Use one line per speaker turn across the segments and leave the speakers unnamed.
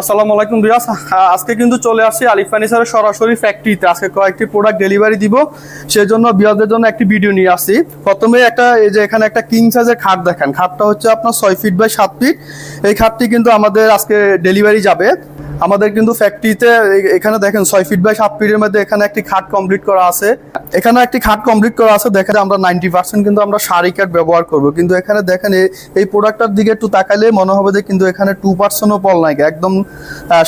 আসসালামু আলাইকুম আহ, আজকে কিন্তু চলে আসি আলিফ ফার্নিচারের সরাসরি ফ্যাক্টরিতে আজকে কয়েকটি প্রোডাক্ট ডেলিভারি দিব সেই জন্য বিয়াদের জন্য একটি ভিডিও নিয়ে আসি প্রথমে একটা এই যে এখানে একটা কিং সাইজের খাট দেখেন। খাটটা হচ্ছে আপনার ছয় ফিট বাই সাত ফিট এই খাটটি কিন্তু আমাদের আজকে ডেলিভারি যাবে। আমাদের কিন্তু ফ্যাক্টরিতে এখানে দেখেন ছয় ফিট বাই সাত ফিটের মধ্যে এখানে একটি খাট কমপ্লিট করা আছে। এখানে একটি খাট কমপ্লিট করা আছে, দেখেন আমরা নাইনটি পার্সেন্ট কিন্তু আমরা শাড়ি কাঠ ব্যবহার করব। কিন্তু এখানে দেখেন এই প্রোডাক্টটার দিকে একটু তাকালে মনে হবে যে কিন্তু এখানে টু পার্সেন্টও পল নাই একদম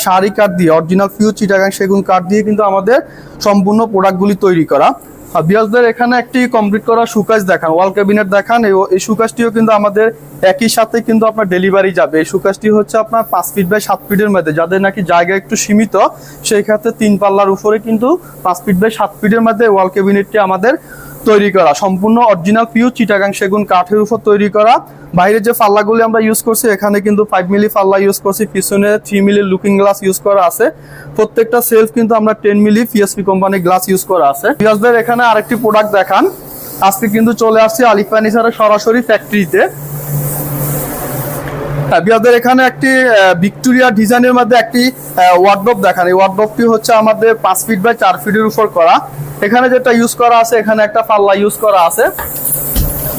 শাড়ি কাঠ দিয়ে অরিজিনাল ফিউ চিটাগাং সেগুন কাঠ দিয়ে কিন্তু আমাদের সম্পূর্ণ প্রোডাক্টগুলি তৈরি করা। বিয়াসদের এখানে একটি কমপ্লিট করা সুকাজ দেখান ওয়াল ক্যাবিনেট দেখান, এই- সুকাজটিও কিন্তু আমাদের একই সাথে কিন্তু আপনার ডেলিভারি যাবে। এই সুকাজটি হচ্ছে আপনার পাঁচ ফিট বাই সাত ফিটের মধ্যে। যাদের নাকি জায়গা একটু সীমিত, সেই ক্ষেত্রে তিন পাল্লার উপরে কিন্তু পাঁচ ফিট বাই সাত ফিটের মধ্যে ওয়াল ক্যাবিনেটটি আমাদের তৈরি করা। সম্পূর্ণ অরিজিনাল পিউ চিটাগাং সেগুন কাঠের উপর তৈরি করা। বাইরে যে পাল্লাগুলি আমরা ইউজ করছি, এখানে কিন্তু ফাইভ মিলি পাল্লা ইউজ করছি, পিছনে three milli looking glass use করা আছে। প্রত্যেকটা সেলফ কিন্তু আমরা ten milli P S P কোম্পানির গ্লাস ইউজ করা আছে। এখানে আরেকটি প্রোডাক্ট দেখান। আজকে কিন্তু চলে আসছে আলিফ ফার্নিচারের সরাসরি ফ্যাক্টরিতে বিয়াদের এখানে একটি ভিক্টোরিয়া ডিজাইনের মধ্যে একটি ওয়ার্ডরোব দেখান। এই ওয়ার্ডরোবটি হচ্ছে আমাদের পাঁচ ফিট বাই চার ফিটের উপর করা। এখানে যেটা ইউজ করা আছে, এখানে একটা পাল্লা ইউজ করা আছে।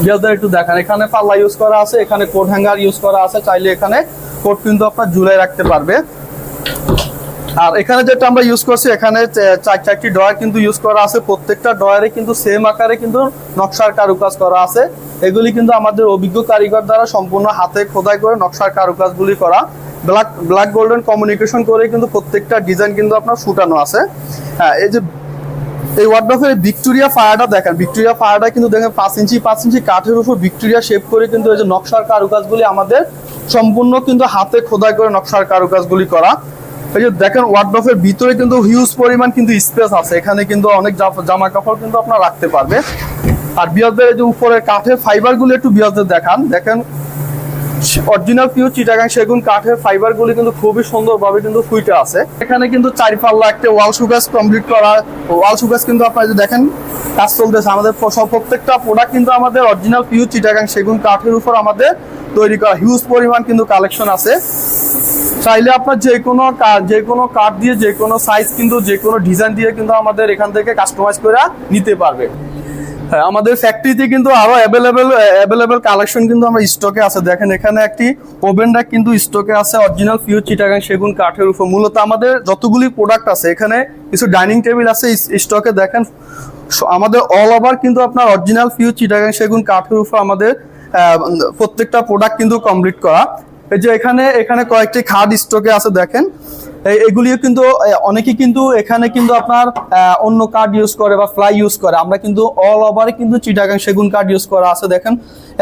বিয়াদের একটু দেখান। এখানে পাল্লা ইউজ করা আছে, এখানে কোট হ্যাঙ্গার ইউজ করা আছে। চাইলে এখানে কোট কিন্তু আপনার ঝুলাই রাখতে পারবে। আর এখানে যেটা আমরা ইউজ করছি, এখানে চার, চারটি ড্রয়ার কিন্তু ইউজ করা আছে। প্রত্যেকটা ডয়ারে কিন্তু সেম আকারে কিন্তু নকশার কারুকাজ করা আছে। এগুলি কিন্তু আমাদের অভিজ্ঞ কারিগর দ্বারা সম্পূর্ণ হাতে খোদাই করে নকশার কারুকাজগুলি করা। ব্ল্যাক ব্ল্যাক গোল্ডেন কমিউনিকেশন করে কিন্তু প্রত্যেকটা ডিজাইন কিন্তু আপনার ফুটানো আছে। হ্যাঁ এই যে এই ওয়ার্ডরোবের ভিক্টোরিয়া ফায়ারটা দেখেন। ভিক্টোরিয়া ফায়ারটা কিন্তু দেখেন পাঁচ ইঞ্চি পাঁচ ইঞ্চি কাঠের উপর ভিক্টোরিয়া শেপ করে কিন্তু এই যে নকশার কারুকাজগুলি আমাদের সম্পূর্ণ কিন্তু হাতে খোদাই করে নকশার কারুকাজগুলি করা। এই যে দেখেন ওয়ার্ডরোবের ভিতরে কিন্তু হিউজ পরিমাণ কিন্তু স্পেস আছে। এখানে কিন্তু অনেক জামা কাপড় কিন্তু আপনার রাখতে পারবে। আর বিয়াজদের যে উপরে কাঠের ফাইবারগুলো একটু বিয়াজদের দেখান। দেখেন অরিজিনাল পিওর চিটাগাং সেগুন কাঠের ফাইবার গুলি কিন্তু খুবই সুন্দরভাবে কিন্তু ফুইটে আছে। এখানে কিন্তু চারি পাল্লা একটা ওয়াল সুগাস কমপ্লিট করা ওয়াল সুগাস কিন্তু আপনারা যদি দেখেন, কাজ চলতেছে। আমাদের সব প্রত্যেকটা প্রোডাক্ট কিন্তু আমাদের অরিজিনাল পিওর চিটাগাং সেগুন কাঠের উপর আমাদের তৈরি করা। হিউজ পরিমাণ কিন্তু কালেকশন আছে। চাইলে আপনার যে কোনো যে কোনো কাঠ দিয়ে, যে কোনো সাইজ কিন্তু, যে কোনো ডিজাইন দিয়ে কিন্তু আমাদের এখান থেকে কাস্টমাইজ করে নিতে পারবে। হ্যাঁ আমাদের ফ্যাক্টরিতে কিন্তু আরও অ্যাভেলেবেল অ্যাভেলেবেল কালেকশন কিন্তু আমরা স্টকে আছে। দেখেন, এখানে একটি ওভেন কিন্তু স্টকে আছে অরিজিনাল পিওর চিটাগাং সেগুন কাঠের উপর। মূলত আমাদের যতগুলি প্রোডাক্ট আছে, এখানে কিছু ডাইনিং টেবিল আছে স্টকে দেখেন আমাদের অল ওভার কিন্তু আপনার অরিজিনাল পিওর চিটাগাং সেগুন কাঠের উপর আমাদের প্রত্যেকটা প্রোডাক্ট কিন্তু কমপ্লিট করা। এই যে এখানে এখানে কয়েকটি খাট স্টকে আছে, দেখেন। এগুলিও কিন্তু অনেকে কিন্তু এখানে কিন্তু আপনার অন্য কার্ড ইউজ করে বা ফ্লাই ইউজ করে। আমরা কিন্তু অল ওভারে কিন্তু চিটাগাং সেগুন কার্ড ইউজ করা আছে, দেখেন।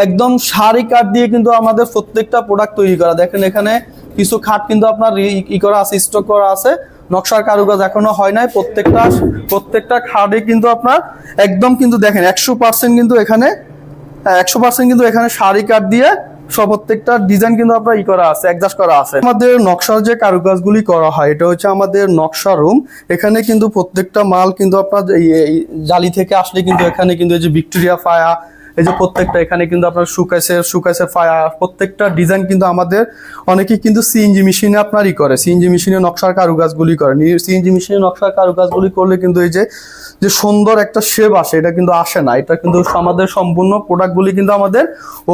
একদম সারি কাঠ দিয়ে কিন্তু আমাদের প্রত্যেকটা প্রোডাক্ট তৈরি করা। দেখেন এখানে কিছু খাট কিন্তু আপনার ই- করা আছে স্টক করা আছে। নকশার কারুকাজ এখনও হয় নাই। প্রত্যেকটা প্রত্যেকটা খাটে কিন্তু আপনার একদম কিন্তু, দেখেন, একশো পার্সেন্ট কিন্তু এখানে একশো পার্সেন্ট কিন্তু এখানে শাড়ি কাট দিয়ে সব প্রত্যেকটা ডিজাইন কিন্তু আপনার ই করা আছে অ্যাডজাস্ট করা আছে। আমাদের নকশার যে কারুকাজগুলি করা হয়, এটা হচ্ছে আমাদের নকশা রুম এখানে কিন্তু প্রত্যেকটা মাল কিন্তু আপনার এই- জালি থেকে আসলে কিন্তু এখানে কিন্তু এই যে ভিক্টোরিয়া ফায়া এই যে প্রত্যেকটা, এখানে কিন্তু আপনার সুকাইসের সুকাইসের ফায়ার প্রত্যেকটা ডিজাইন কিন্তু আমাদের, অনেকেই কিন্তু সিএনজি মেশিনে আপনারই করে। সিএনজি মেশিনে নকশার কারুকাজগুলি করে। সিএনজি মেশিনে নকশার কারুকাজগুলি করলে কিন্তু এই যে যে সুন্দর একটা শেপ আসে, এটা কিন্তু আসে না। এটা কিন্তু আমাদের সম্পূর্ণ প্রোডাক্টগুলি কিন্তু আমাদের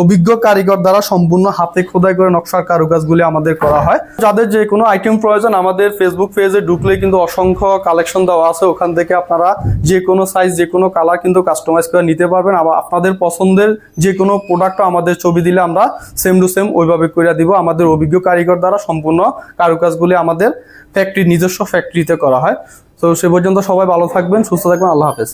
অভিজ্ঞ কারিগর দ্বারা সম্পূর্ণ হাতে খোদাই করে নকশার কারুকাজগুলি আমাদের করা হয়। যাদের যে কোনো আইটেম প্রয়োজন, আমাদের ফেসবুক পেজে ঢুকলে কিন্তু অসংখ্য কালেকশন দেওয়া আছে। ওখান থেকে আপনারা যে কোনো সাইজ যে কোনো কালার কিন্তু কাস্টমাইজ করে নিতে পারবেন। আবার আপনাদের পছন্দের যে কোনো প্রোডাক্ট আমাদের ছবি দিলে আমরা সেম টু সেম ওইভাবে করে দিব। আমাদের অভিজ্ঞ কারিগর দ্বারা সম্পূর্ণ কারুকাজগুলি আমাদের ফ্যাক্টরি নিজস্ব ফ্যাক্টরিতে করা হয়। তো সে পর্যন্ত সবাই ভালো থাকবেন, সুস্থ থাকবেন, আল্লাহ হাফেজ।